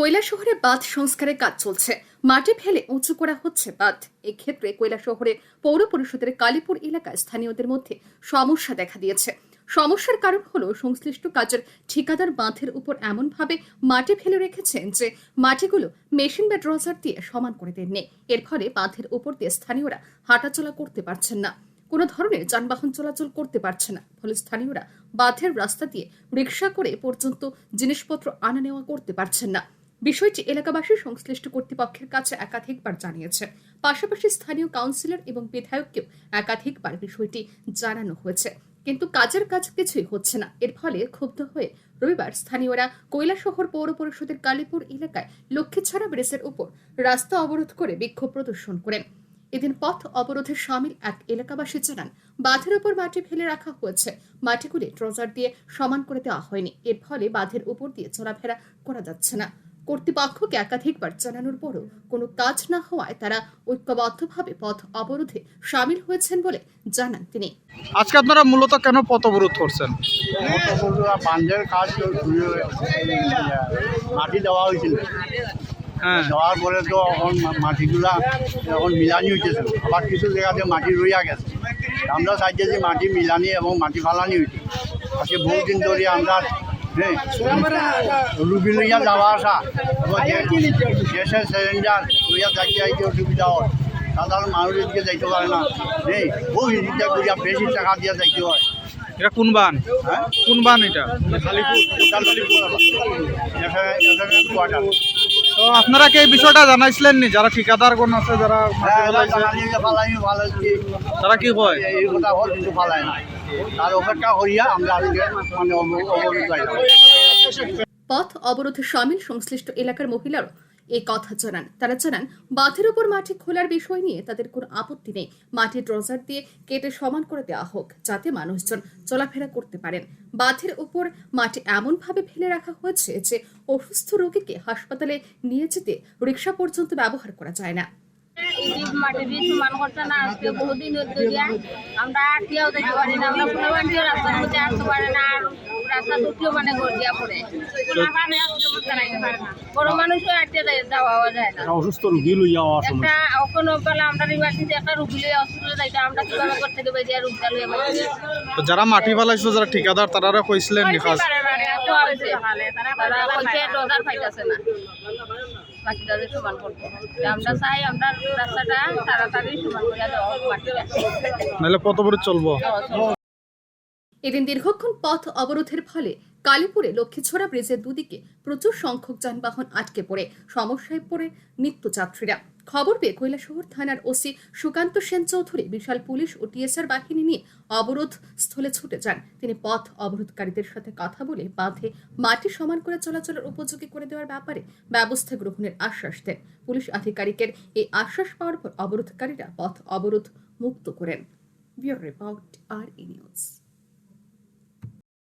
কৈলা শহরে বাঁধ সংস্কারের কাজ চলছে। মাটি ফেলে উঁচু করা হচ্ছে বাঁধ। এক্ষেত্রে কৈলা শহরে পৌর পরিষদের কালীপুর এলাকায় স্থানীয়দের মধ্যে সমস্যা দেখা দিয়েছে। সমস্যার কারণ হলো সংশ্লিষ্ট কাজের ঠিকাদার বাঁধের উপর এমনভাবে মাটি ফেলে রেখেছেন যে মাটিগুলো মেশিন বা ড্রজার দিয়ে সমান করে দেননি। এর ফলে বাঁধের উপর দিয়ে স্থানীয়রা হাঁটাচলা করতে পারছেন না। কোনো ধরনের যানবাহন চলাচল করতে পারছে না। ফলে স্থানীয়রা বাঁধের রাস্তা দিয়ে রিক্সা করে পর্যন্ত জিনিসপত্র আনা নেওয়া করতে পারছেন না। বিষয়টি এলাকাবাসী সংশ্লিষ্ট কর্তৃপক্ষের কাছে একাধিকবার জানিয়েছে। পাশাপাশি স্থানীয় কাউন্সিলর এবং বিধায়ককেও একাধিকবার বিষয়টি জানানো হয়েছে। কিন্তু কাজের কাজ কিছুই হচ্ছে না। এর ফলে ক্ষুব্ধ হয়ে রবিবার স্থানীয়রা কৈলাসহর পৌর পরিষদের কালীপুর এলাকায় লক্ষ্মীছড়া ব্রিজের উপর রাস্তা অবরোধ করে বিক্ষোভ প্রদর্শন করেন। এদিন পথ অবরোধে সামিল এক এলাকাবাসী জানান, বাঁধের উপর মাটি ফেলে রাখা হয়েছে। মাটিগুলি ট্রজার দিয়ে সমান করে দেওয়া হয়নি। এর ফলে বাঁধের উপর দিয়ে চলাফেরা করা যাচ্ছে না। কর্তৃপক্ষকে একাধিকবার জানানোর পরও কোনো কাজ না হওয়ায় তারা ঐক্যবদ্ধভাবে পথ অবরোধে সামিল হয়েছেন বলে জানান তিনি। আজকে আপনারা মূলত কেন পথ অবরোধ করছেন? বান্ধের কাজ মাটি দেওয়া হয়েছিল। হ্যাঁ। দেওয়ার পরে তো এখন মাটিগুলা এখন মিলানি হইতেছে। আবার কিছু জায়গাতে মাটি রইয়া গেছে। আমরা চাইছি যে মাটি মিলানি এবং মাটি ফালানি হইতে। আজকে বহুদিন ধরে আমরা রুগী লইয়া যাওয়া আসা। এবং যে- গ্যাসের সিলিন্ডার লইয়া যাইতে অসুবিধা হয়। সাধারণ যাইতে পারে না। নেই বহু হিসিটা করিয়া বেশি টাকা দিয়ে যাইতে হয়। এটা কোন বান? হ্যাঁ? কোন বান এটা? কোয়ার্টার। তো আপনারা কি এই বিষয়টা জানাইছিলেন নি? যারা ঠিকাদার কোন আছে যারা ফেলাইছে, তারা কি কয় এই কথা হল কিন্তু নাই। মানে পথ অবরোধে সামিল সংশ্লিষ্ট এলাকার মহিলারও এই কথা জানান। তারা জানান, বাঁধের উপর মাটি খোলার বিষয় নিয়ে তাদের কোনো আপত্তি নেই। মাটি ড্রজার দিয়ে কেটে সমান করে দেওয়া হোক, যাতে মানুষজন চলাফেরা করতে পারেন। বাঁধের উপর মাটি এমনভাবে ফেলে রাখা হয়েছে যে অসুস্থ রোগীকে হাসপাতালে নিয়ে যেতে রিক্সা পর্যন্ত ব্যবহার করা যায় না। মাটি দিয়ে সমান করছে না আজকে বহুদিন ধরিয়া আমরা আটিয়াও দেখতে পারি না আমরা কোনো বান্টিও রাস্তার মধ্যে আসতে পারে না আর রাস্তা দুটিও মানে গড়িয়া পড়ে বড় মানুষও আটিয়া যাওয়া যায় না। অসুস্থ রুগী লইয়া একটা কোনো বেলা আমরা ইমার্জেন্সি একটা রুগী লিয়ে হসপিটালে যাইতে আমরা কীভাবে করতে দেবো যে রুগীটা লইয়া তো যারা মাটি ফেলাইছে যারা ঠিকাদার তারা কইছিলেন নি তারা কইছে ডজার পাইতাছে না। বাকিটা যে সমান করব আমরা চাই আমরা রাস্তাটা তাড়াতাড়ি সমান করে দেওয়া নাহলে কত বড় চলবো। এদিন দীর্ঘক্ষণ পথ অবরোধের ফলে কালীপুরে লক্ষ্মীছড়া ব্রিজের দুদিকে প্রচুর সংখ্যক যানবাহন আটকে পড়ে, সমস্যায় পড়ে নিত্যযাত্রীরা। খবর পেয়ে কৈলাসহর থানার ওসি সুকান্ত সেন চৌধুরী বিশাল পুলিশ ও টিএসআর বাহিনী নিয়ে অবরোধ স্থলে ছুটে যান। তিনি পথ অবরোধকারীদের সাথে কথা বলে বাঁধে মাটি সমান করে চলাচলের উপযোগী করে দেওয়ার ব্যাপারে ব্যবস্থা গ্রহণের আশ্বাস দেন। পুলিশ আধিকারিকের এই আশ্বাস পাওয়ার পর অবরোধকারীরা পথ অবরোধ মুক্ত করেন। ব্যুরো রিপোর্ট, আর ই নিউজ।